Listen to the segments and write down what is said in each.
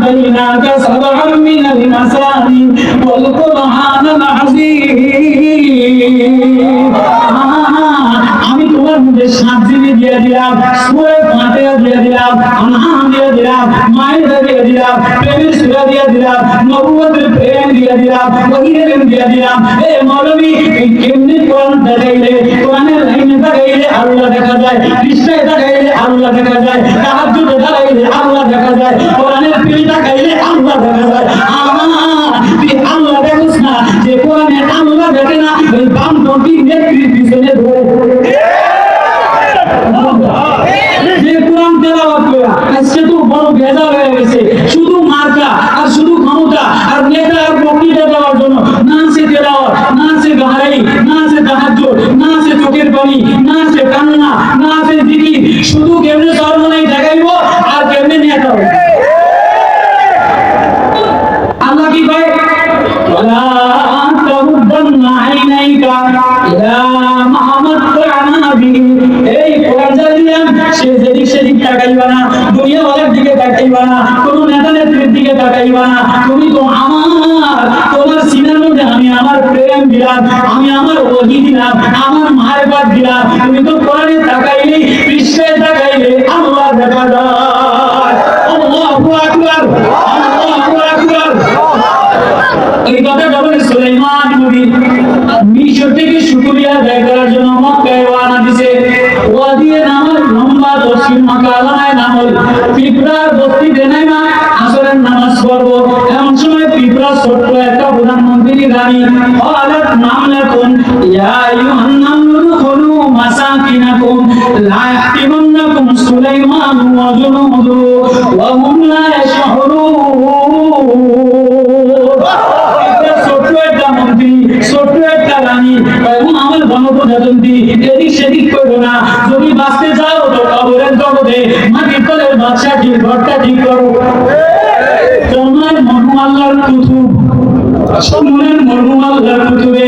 لقد آتيناك سبعا من المثاني والقرآن العظيم আমি তোমার মধ্যে সাত জিবি দিয়ে দিলাম সুরে দিয়ে দিলাম আনহাম দিয়ে দিলাম মায়েদা দিয়ে দিলাম প্রেমের সুরা দিয়ে দিলাম নবুয়তের প্রেম দিয়ে দিলাম ওহিদের দিয়ে দিলাম এ মৌলবী কেমনি কোরআন দেখাইলে? কোরআনের লাইনে দেখাইলে আল্লাহ দেখা যায় কৃষ্ণায় দেখাইলে আল্লাহ দেখা যায়, তাহাজ্জুদে দেখাইলে আল্লাহ দেখা যায়, কোরআনের পিড়ি দেখাইলে আল্লাহ দেখা যায়। আল্লাহ দেখোস না যে কোরআনের আল্লাহ দেখে না, ওই বাম বামপন্থী নেত্রীর পিছনে ধরে যে কোরআন তেলাওয়াত করে আজকে তো বড় ভেজাল হয়ে গেছে শুধু মার্কা আর শুধু ক্ষমতা আর নেতা আর বক্তৃতা দেওয়ার জন্য না আছে তেলাওয়াত না আছে গাহারি না আছে তাহাজ্জুদ না আছে চোখের পানি না আছে কান্না না আছে জিকির শুধু কেমনে ওয়ালার দিকে তাকাইবা কোন নেতা নেত্রীর দিকে তাকাইবা তুমি তো আমার, তোমার সিনার মধ্যে আমি আমার প্রেম দিলাম আমি আমার ওহি দিলাম আমার মায়ের দিলাম তুমি তো কোরআনে তাকাইলে, পৃষ্ঠে তাকাইলে আল্লাহ দেখা যায় আল্লাহু আকবার আল্লাহু আকবার। এই কথা যখন সুলাইমান নবী মিশর থেকে শুকরিয়া আদায় করার জন্য মক্কায় কিংবা মাকালায় নামল পিঁপড়ার বস্তিতে নেমা আসরের নামাজ পড়ব। এমন সময় পিঁপড়া ছোট্ট একটা প্রধানমন্ত্রী রানী হঠাৎ নাম লেখুন ইয়া আইয়ুহান নামলু খুলু মাসাকিনাকুম, লা ইয়াহতিমান্নাকুম সুলাইমান ওয়া জুনুদু, ওয়া হুম লা ইয়াশউরুন ছোট্ট একটা মন্ত্রী, ছোট্ট একটা রানী আমার এদিক সেদিক করব না। যদি বাঁচতে চাও তো কবরের জগতে মাটির তলের বাদশা ঠিক ঘরটা ঠিক করো। তোমার মনু আল্লাহর কুতুব। মনের মনু আল্লাহর কুতুবে।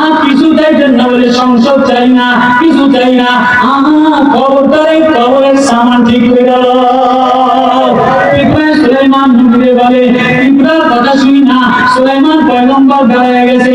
আর কিছু চাইতেন না বলে সংসদ চাই না, কিছু চাই না। আমার কবরটারে কবরের সামান ঠিক করে গেল সুলাইমান নবীরে বলে ইব্রাহিম কথা শুনি না। সুলাইমান পয়গম্বর দাঁড়ায় গেছে।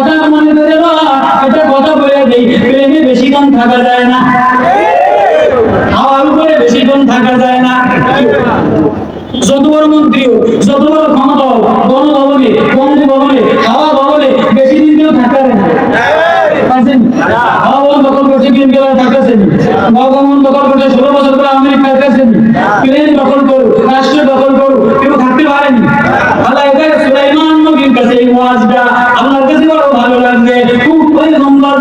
থাকা যায় না। হাওয়ার উপরে বেশিক্ষণ থাকা যায় না। যত বড় মন্ত্রী হোক, যত বড় ক্ষমতা হোক, গণভবনে বঙ্গু ভবনে ভবনে বেশি দিন কেউ না। ভগবান দখল করছে ষোলো প্লেন দখল কাছে ভালো লাগবে। খুব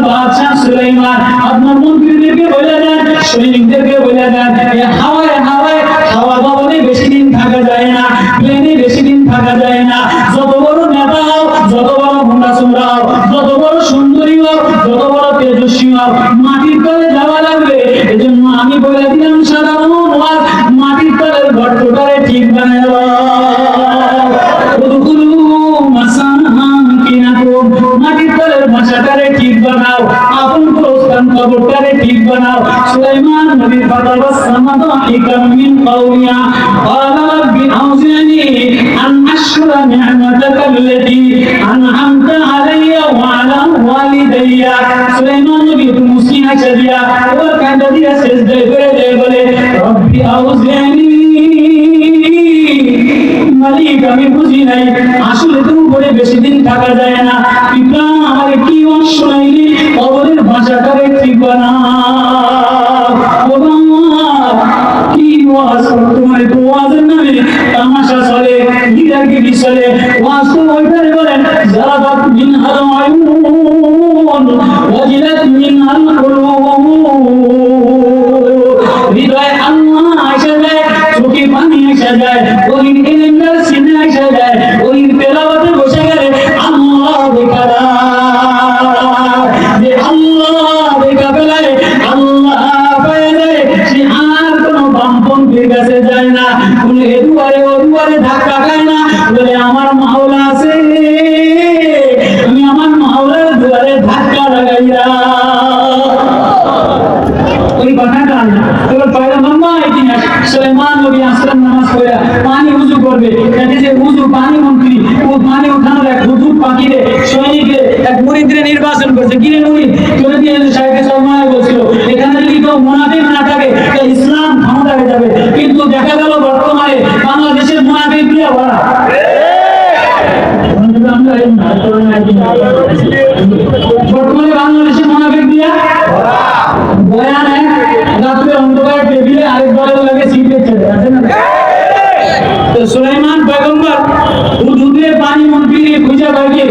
বাদশাহ সুলাইমান আপনার মন্ত্রীদেরকে বলে দেন সৈনিকদেরকে বলে দেন হাওয়ায় সামাদা হিকাম মিন কাউলিয়া قال رب أوزعني أن أشكر نعمتك التي أنعمت علي وعلى والدي সুলাইমান নবী একটু মুসলিম আইসা দিয়া এবার কান্দা দিয়া শেষ দেয় করে দেয় বলে রব্বি আউজিনি মালিক আমি বুঝি নাই আসলে তো উপরে বেশি দিন থাকা যায় না পিতা আমার কি ওয়াজ শোনাইলি কবরের ভাষাটাকে ঠিক বানা ও বাবা, কি ওয়াজ তোমার ওয়াজের নামে তামাশা চলে গিরাগিরি চলে, ওয়াজ তো ওইটারে বলেন জারাবাত মিন হাল আয়ুন ওয়াজিলাত মিন হাল মিডিয়াওয়ালা বাংলাদেশে মোনাফেক দিয়া বয়ানে রাত্রে অন্ধকার টেবিলে আরেকবার লাগে সিগারেট ছেড়ে আছে না তো সুলাইমান পয়গম্বর হুদুদে পানি মন্ত্রী খুঁজে পাইকে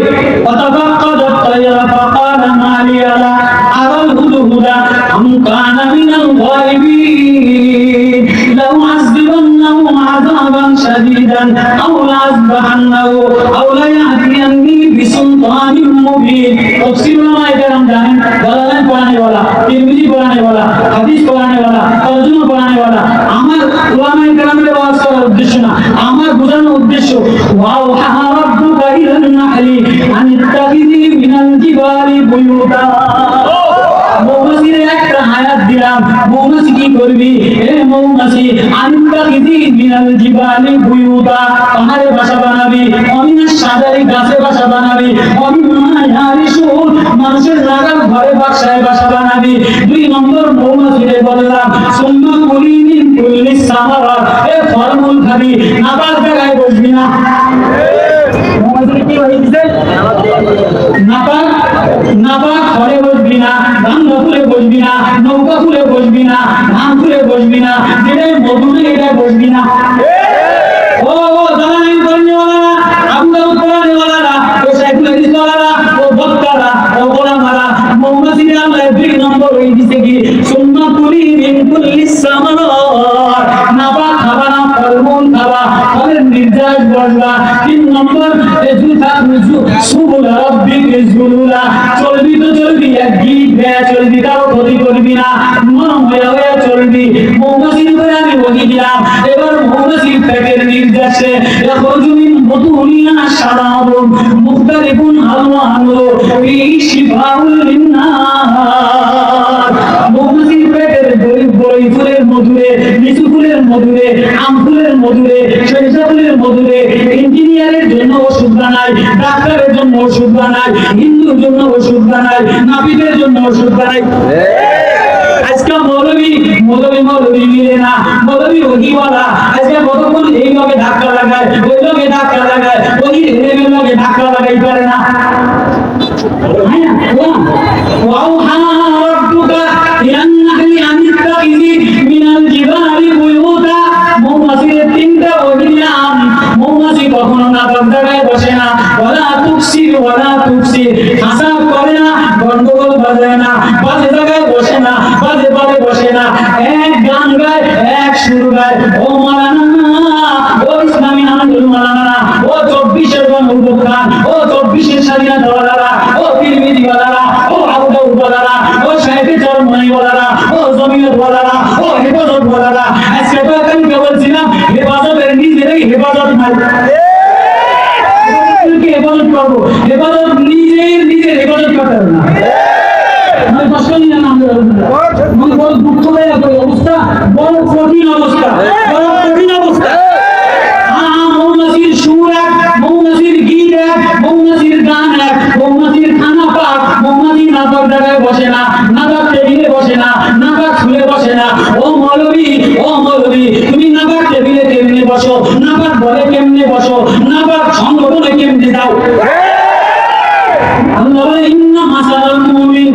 অতফাক্কাদ তাইয়া ফাকাল মালিয়ালা আরাল হুদুদা আম কানা মিনাল গায়বি عذابا شديدا أو لأذبحنه أو ليأتيني بسلطان مبين. تفسير ما يكرم جانب دلالين قرآن ولا ترمذي قرآن ولا হাদিস কোরআনে ওয়ালা তরজমা কোরআনে ওয়ালা আমার ওলামায়ে কেরামের ওয়াজ করার উদ্দেশ্য না, আমার বোঝানোর উদ্দেশ্য, ওয়াও হারাব্বুকা ইলান নাহলি আন মিনাল জিবালি বুয়ুতা দিলাম। মৌমাছি কি করবি? এ মৌমাছি আনিকা কিদি মিনাল জিবালি বুয়ুতা। পাহাড়ে বাসা বানাবি অমিনা সাদারি গাছে বাসা বানাবি অমিনা ইয়ারিসুন মানুষের লাগাম ঘরে বাসায় বাসা বানাবি। দুই নম্বর মৌমাছিরে বললাম সুম্মা কুলি মিন কুল্লি সামারাত এ ফলমূল খাবি নাপাক জায়গায় বসবি না। আপনাদের কি বসবি না, ধান নতুলে বসবি না ধান তুলে বসবি না যেটাই মধুরে বসবি না। ও ও দালানি করেনি ওলারা আবু দাউদ ও সাইফুল হাদিস ওলারা ও বক্তারা, ও গোলামারা মোহাম্মদ সিরাম দুই নম্বর হয়ে দিছে কি? সুন্নাতুলি মিন কুল্লি সামারা নির্যাস বসবা তিন নম্বর এ জুতা রুজু। সুবুল রাব্বিক জুলুলা চলবি তো চলবি, এক গিট বেয়া চলবি, কারও ক্ষতি করবি না। মন হয়ে হয়ে চলবি। মৌমাছির করে আমি বলি দিলাম। এবার মৌমাছির পেটের নির্যাসে ইয়াখরুজু মিন বুতুনিহা শারাবুন মুখতালিফুন আলওয়ানুহু ফীহি শিফাউল লিন্নাস আমফুলের মজুরে সেনসাতুলের মজুরে ইঞ্জিনিয়ারের জন্য ওষুধ বানায় ডাক্তারের জন্য ওষুধ বানায় হিন্দুর জন্য ওষুধ বানায় নাবিদের জন্য ওষুধ বানায় আজকে মৌলবী মৌলবী মৌলবী মিলে না, মৌলবী ওহিওয়ালা আজকে কতক্ষণ এই লগে ধাক্কা লাগায়, ওই লগে ধাক্কা লাগায় ওই রেলের লগে ধাক্কা লাগাই পারে না। হ্যাঁ, ওয়াও হ্যাঁ। বাজায় না বাজে জায়গায় বসে না বাজে বাজে বসে না। এক গান গায় এক সুর গায়। ও মালানা ও ইসলামী আন্দোলন মালানা। ও চব্বিশের গণ খান ও চব্বিশের স্বাধীনতা ওয়ালারা ও তিরমিজি ওয়ালারা ও আবু দাউদ ওয়ালারা ও শাইখে চরমনি ওয়ালারা ও জমিয়ত ওয়ালারা ও হেফাজত ওয়ালারা আজকে তো আমি বলছিলাম হেফাজতের নিজেরাই হেফাজত নাই। হেফাজত করব। হেফাজত নিজের নিজের হেফাজত করতে হবে না আমি কষ্ট নিয়ে নাম আমার বড় দুঃখদায়ক ওই অবস্থা বড় কঠিন অবস্থা। বড় কঠিন অবস্থা। হ্যাঁ, মৌমাছির সুর এক মৌমাছির গীত এক মৌমাছির গান এক মৌমাছির খানা পাক মৌমাছি নাটক জায়গায় বসে না নাটক টেবিলে বসে না ও মৌলবী ও মৌলবী তুমি নাবাক টেবিলে কেমনে বসো? নাবাক বলে কেমনে বসো? নাবাক সংগঠনে কেমনে যাও? আল্লাহ ইন্না মাসালাল মুমিন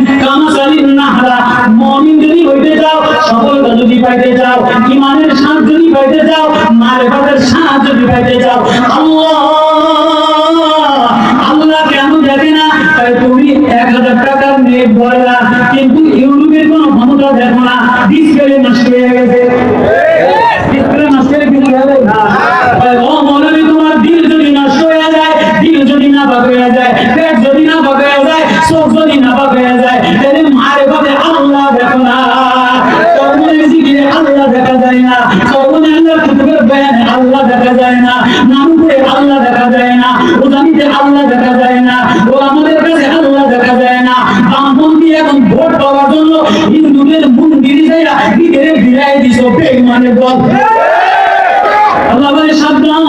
সফলতা যদি পাইতে চাও, ইমানের যদি পাইতে চাও, মারেফাতের স্বাদ যদি পাইতে চাও, আল্লাহ, আল্লাহ কেন জানি না? তাই তুমি এক হাজার টাকার নিয়ে বয়লা কিন্তু ইউরোপের কোনো ক্ষমতা দেখো না নামতে আল্লাহ দেখা যায় না উদানিতে আল্লাহ দেখা যায় না ও আমাদের কাছে আল্লাহ দেখা যায় না। বামপন্থী এখন ভোট পাওয়ার জন্য হিন্দুদের মন্দিরে যাইয়া ভিতরে বিলাই দিছ বেঈমানের দল। আল্লাহ বলে, সাবধান,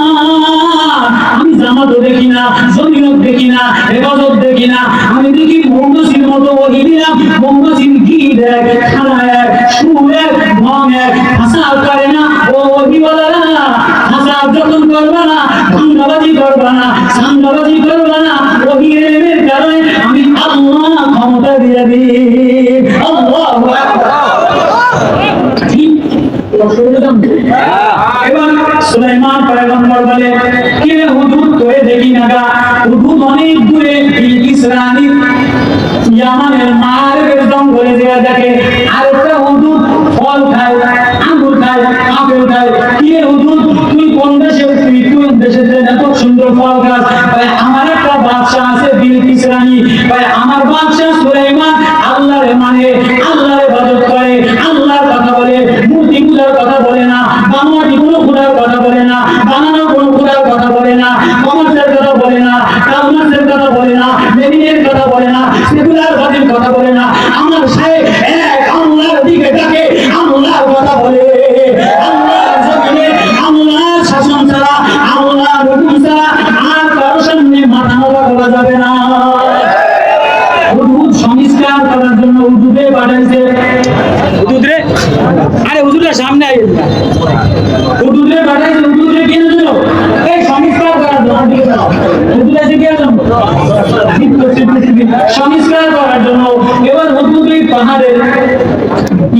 আমি জামাতও দেখি না জমিনত দেখি না, হেফাজত দেখি না। আমি দেখি মঙ্গসির মতো দিলাম মঙ্গসির কি দেখ, খানা এক সু এক ভং এক হাসা করে না, ও ওহি বলে না হাসা যখন করবা না ধান্দাবাজি করবা না সান্দাবাজি করবা না ওহি কারণে আমি আল্লাহ ক্ষমতা দিয়ে দিই। আল্লাহ জঙ্গলে দেওয়া দেখে সুন্দর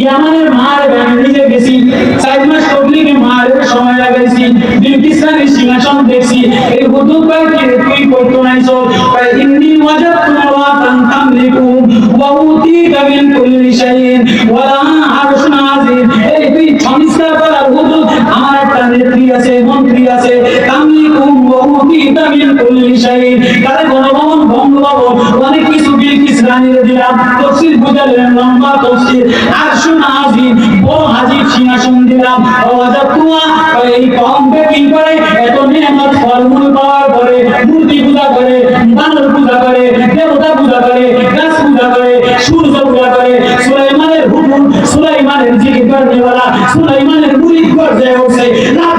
ইয়ামানের মার নিজে গেছি। চার মাস তবলিগে মার সময় লাগাইছি। বিলকিসানের সিংহাসন দেখছি। এই হুদুদ পাইকে তুই করতো নাইছো তাই ইন্নি ওয়াজাদতু মাওয়াতান তামলিকুম ওয়া উতিকা মিন কুল্লি শাইইন। ওয়া লা আরশুন আযীম। এই তুই সংস্কার করার হুদুদ আমার একটা নেত্রী আছে, মন্ত্রী আছে। তামলিকুম ওয়া উতিকা মিন কুল্লি শাইইন। তারে গণভবন বঙ্গভবন অনেক কিছু বিলকিস রানীরে দিলাম। তফসির বুঝালেন লম্বা তফসির আরশুন বড় হাজির সিংহাসন দিলাম। ওয়াজাদতুয়া এই কম কি করে, এত নিয়ামত ফলমূল পাওয়ার পরে মূর্তি পূজা করে, বানর পূজা করে, দেবতা পূজা করে, গাছ পূজা করে, সূর্য পূজা করে, সুলাইমানের হুকুম, সুলাইমানের জিকির করনেওয়ালা সুলাইমানের মুরিদ পর্যায়ে উঠছে লাভ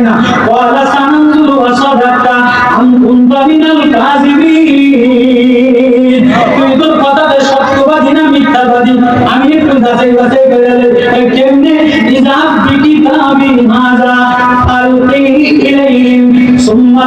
পারি না। ওয়ালা সানানজুরু ওয়াসাদাক্তা আম কুনতা মিনাল কাযিবিন। তুই তোর কথাতে সত্যবাদী না মিথ্যাবাদী? আমি একটু যাচাই বাছাই করে কেমনে? ইজাব বিকিতাবি মাজা আলকি ইলাইহিম, সুম্মা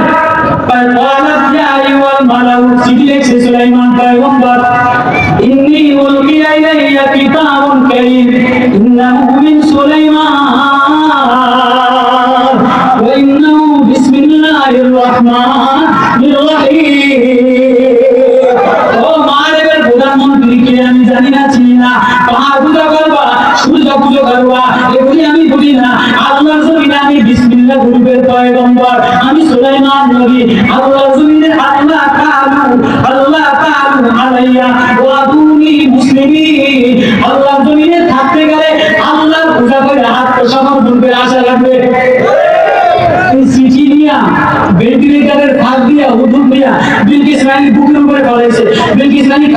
ইসরায়েলি বুক নম্বরে বলা হয়েছে। ব্যাংক ইসরায়েলি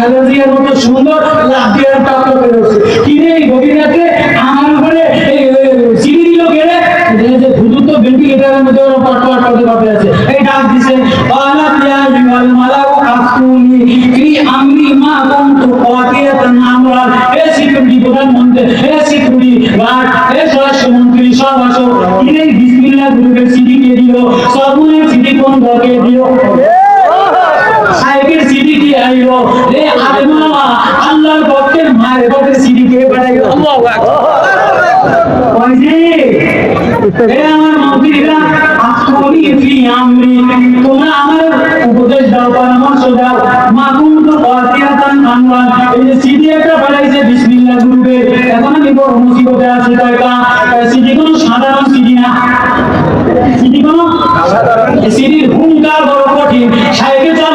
মতো সুন্দর লাভ দেওয়ার প্রাপ্ত করে কিনে এই গভীরাতে আমার উপরে চিনি দিল সব আসো কিনে আমার মন্ত্রীরা আফসোনি ফি আমরি তোমরা আমার উপদেশ দাও পরামর্শ দাও মা কুনতু কাতিয়াতান আমওয়াল এই যে সিডি একটা পাঠাইছে বিসমিল্লাহ গ্রুপে এখন আমি বড় মুসিবতে আছি কয়টা সিডি কোনো সাধারণ না কোনো সিডির হুঙ্কার বড় কঠিন। সাহেবে যার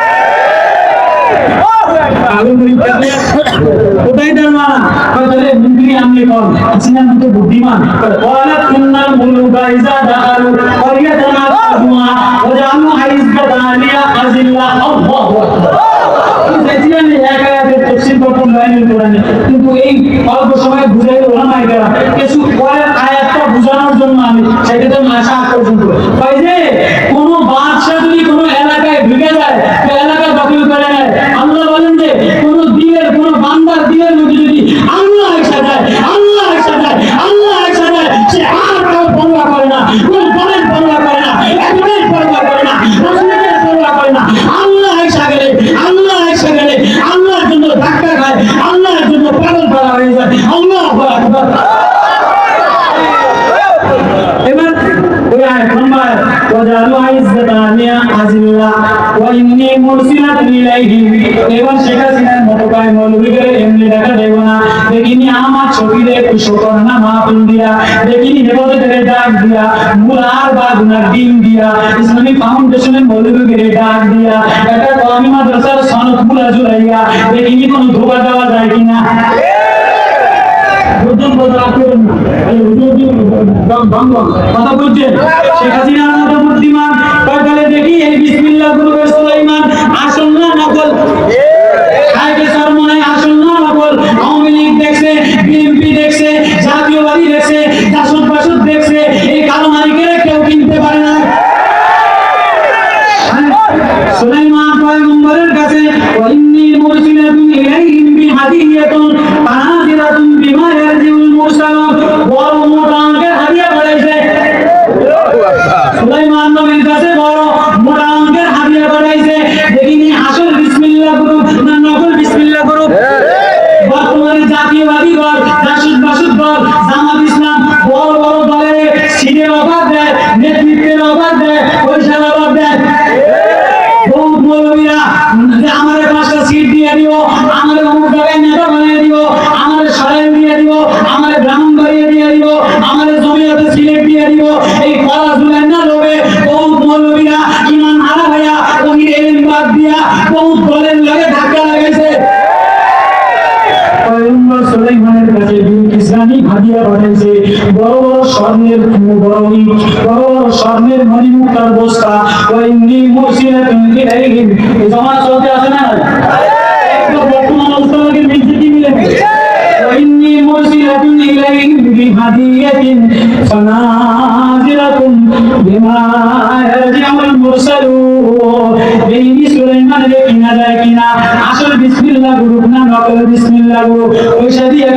কালো মুড়ি কোথায় তার মা কিন্তু এই অল্প সময় বুঝাই ওলামা নাই কিছু পরে আয়াতটা বোঝানোর জন্য আমি সেটাতে মাসা আকর্ষণ করি কোনো বাদশাহ যদি কোনো এলাকায় ঢুকে যায়, তো এলাকার বাকি করে মুলা জুলাইয়া দেখিনি কোনো ধোকা দেওয়া যায় কিনা কথা বলতে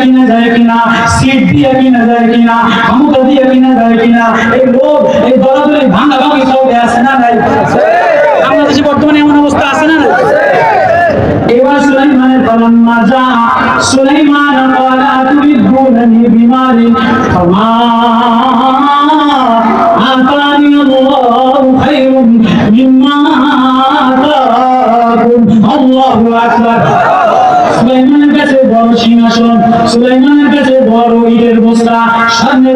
কিনা যায় কিনা যায় কিনা, ক্ষমতা যায় কিনা, এই লোক এই দলাদলি ভাঙা ভাঙি সব আছে না নাই? বর্তমানে এমন অবস্থা আছে না এবার সুলাইমানের ফলাম্মা মাজা, সুলাইমান তুরিদুনানি বিমালি ফামা সুলাইমানের কাছে বড় ইটের বস্তা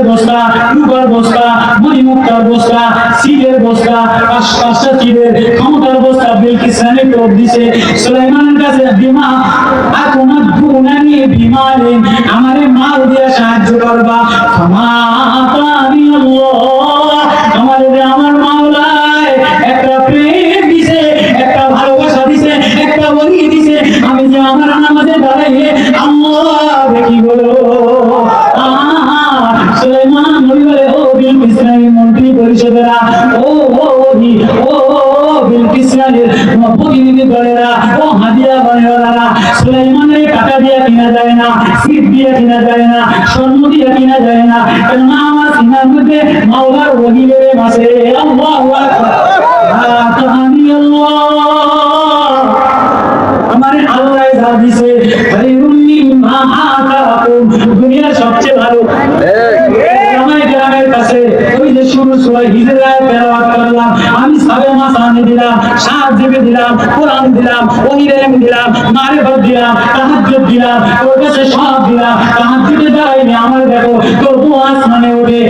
বস্তা, রূপার বস্তা, মণিমুক্তার বস্তা বস্তা ক্ষমতার বস্তা টোপ দিছে। সুলাইমানের কাছে, বিমা আমারে মাল দিয়ে সাহায্য করবা। ক্ষমা আল্লাহ। ইসরায়েল মন্ত্রী পরিষদেরা, ও ও ও ইসরায়েলের প্রতিনিধি দলেরা, ও হাদিয়া বানেওয়ালারা সুলাইমানের টাকা দিয়ে কিনা যায় না, সিট দিয়ে কিনা যায় না, স্বর্ণ দিয়ে কিনা যায় না, কেননা আমার সিনার মধ্যে মাওলার ওহি মাসে। আল্লাহু আমারে আল্লাহ যা দিছে দুনিয়ার সবচেয়ে ভালো গ্রামে গ্রামের কাছে ওই যে শুরু দিলাম দিলাম দিলাম দিলাম দিলাম ওর কাছে দিলাম। আমার দেখো আসমানে ওঠে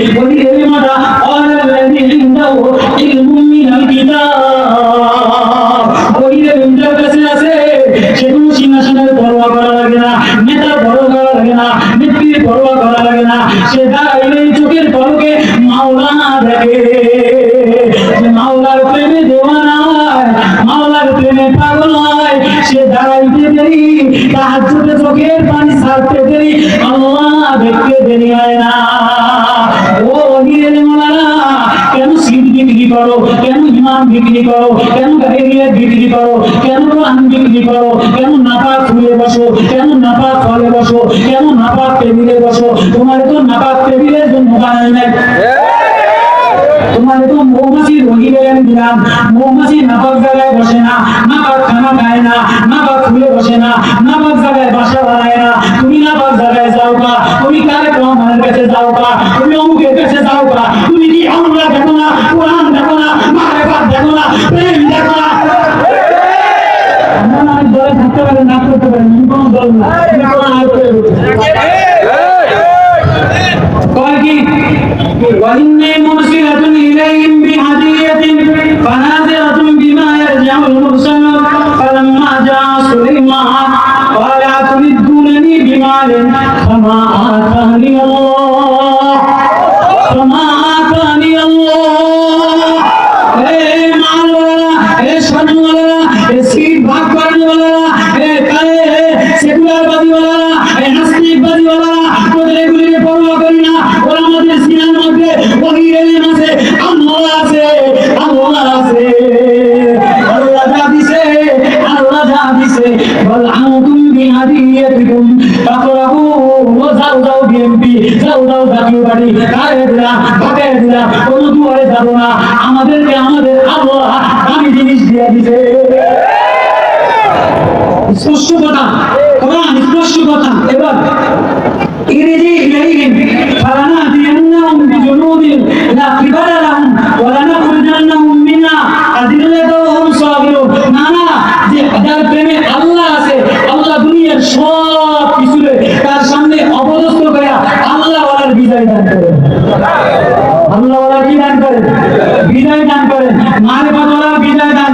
সে কোনো সিংহাসনের পরোয়া করা লাগে না, নেতার পরোয়া করা লাগে না, নেত্রীর পরোয়া করা লাগে না। সে দাঁড়াইলে চোখের পলকে মাওলা যে মাওলার প্রেমে দেওয়ানা হয় মাওলার প্রেমে পাগল হয় সে দাঁড়াইতে দেরি তাহাজ্জুদে চোখের পানি ছাড়তে দেরি, আল্লাহ দেখতে দেরি হয় না। ও নিরে মালারা কেন সিট বিক্রি করো, কেন ইমাম বিক্রি করো, কেন গাড়িয়ে বিক্রি করো, কেন কোরআন বিক্রি করো, কেন নাপাক ফুলে বসো, কেন নাপাক ফলে বসো, কেন নাপাক টেবিলে বসো, তোমার তো নাপাক টেবিলের জন্য বানাই নাই। তোমার তো মৌমাছি রোগী বেড়ে দিলাম। মৌমাছি নাপাক জায়গায় বসে না নাপাক খানা খায় না নাপাক ফুলে বসে না নাপাক জায়গায় বাসা বানায় না। তুমি নাপাক জায়গায় যাও কা তুমি কারে রহমানের কাছে যাও কা তুমি অমুকের কাছে যাও কা তুমি কি আমরা দেখো না কোরআন দেখো না মারেফাত দেখো না প্রেম দেখো না? দলে থাকতে পারি না করতে পারি কোনো দল না। আমি কোনো আয়ত্তের লোক না। কয় কি? বলেন ক্ষমা আতানি আল্লাহ ক্ষমা আতানি আল্লাহ এ মাওলানা এ সন্মালা এ সিট ভাগ করার ওয়ালা এ কারে সেকুলার বাদী ওয়ালা এ নাস্তিক বাদী ওয়ালা তোদের দুয়ারে যাব না আমাদেরকে আমাদের আল্লাহ দামি জিনিস দিয়ে দিছে স্পষ্ট কথা কোরআন স্পষ্ট কথা এবার ইরজি ইলাইহিম ফালানাতিয়ান্নাহুম বিজুনুদিন লা কিবালা লাহুম ওয়া লানাখরুজান্নাহুম মিনহা আদিল্লাতুহুম সাবিরুন না না যে যার প্রেমে আল্লাহ আছে আল্লাহ দুনিয়ার সব কিছুরে তার সামনে অপদস্থ করে আল্লাহ ওয়ালার বিজয় দান করেন। আল্লাহ ওয়ালা কি দান করেন? বিজয় দান করেন। মারিফত ওয়ালা বিজয় দান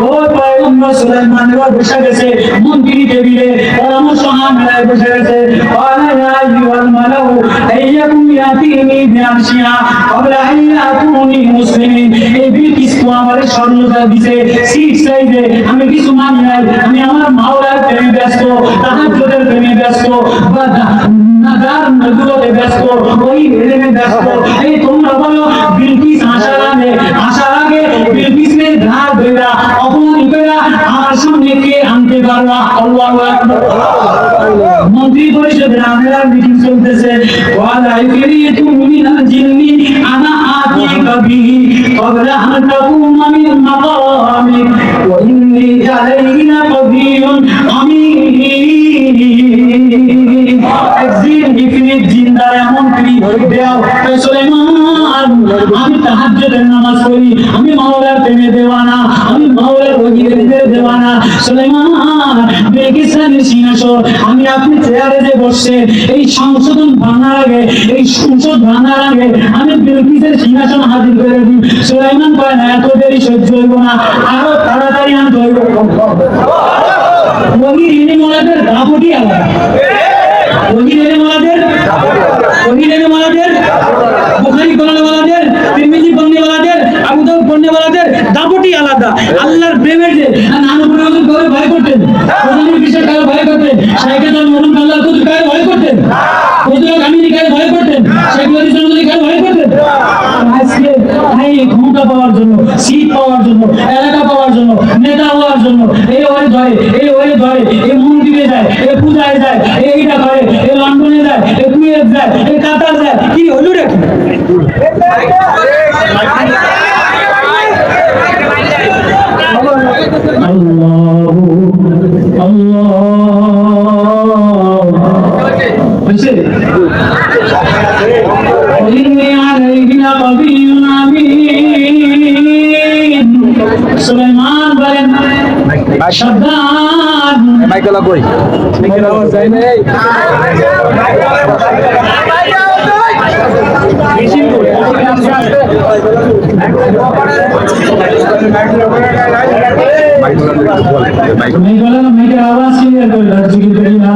ও পয়গম্বর এবার বসে গেছে। ইয়াতিনি বিআরশিহা ক্বাবলা আন ইয়াকুনি এই বিলকিস তো আমার স্বর্ণতা দিছে সিট সাইজে আমি কিছু মানি নাই, আমি আমার মাওলার প্রেমে ব্যস্ত তাহাজ্জুদের প্রেমে ব্যস্ত। বা নাজার নজরতে ব্যস্ত ওই প্রেমে ব্যস্ত এই তোমরা বলো বিলকিস আসার আগে আসার আগে বিলকিসের ঘাড় ধরা অপমান আমার সামনে কে আনতে পারবা? আল্লাহু মন্ত্রী পরিষদের আমেরা মিটিং চলতেছে। ওয়ালা ইফরিতু মিনাল জিন্নি আনা আতিকা বিহি ক্বাবলা আন তাকুমা মিন ওয়া ইন্নী আমি তাহাজ্জুদের নামাজ পড়ি আমি মাওলার প্রেমে দেওয়ানা আমি মাওলার ওহিদের দেওয়ানা। সুলাইমান বেগিসানের সিংহাসন আমি আপনি চেয়ারে যে বসছেন এই সংশোধন ভাঙার আগে এই সংসদ ভাঙার আগে আমি বিলকিসের সিংহাসন হাজির করে দিই। সুলাইমান কয় না এত দেরি সহ্য হইব না আরও তাড়াতাড়ি আনতে হইব। ওহির ইনি মোলাদের দাপটি আলাদা। ওহির ইনি মোলাদের দাউদ পণ্যওয়ালাদের দাপটি আলাদা। আল্লাহর প্রেমের যে ভয় করতেন। প্রধান বিষয় কারে ভয় করতেন। শাইখে তার আল্লাহ কারে ভয় করতেন। কারে ভয় করতেন। শেখ নদী চৌধুরী কারে ভয় করতেন। আজকে এই ক্ষমতা পাওয়ার জন্য সিট পাওয়ার জন্য, এলাকা পাওয়ার জন্য, নেতা হওয়ার জন্য, এই ওয়ে ধরে, এই ওয়ে ধরে, এই মন্দিরে যায় এ পূজায় যায় এইটা করে এ লন্ডনে যায় এ কুয়েত যায় এ কাতার যায়, কি হলো রে? সুলাইমান বলেন সাবধান। মাইকেল কই? মাইকেল আওয়াজ যায় না মেঘের আওয়াজ ক্লিয়ার করে জিকির করি না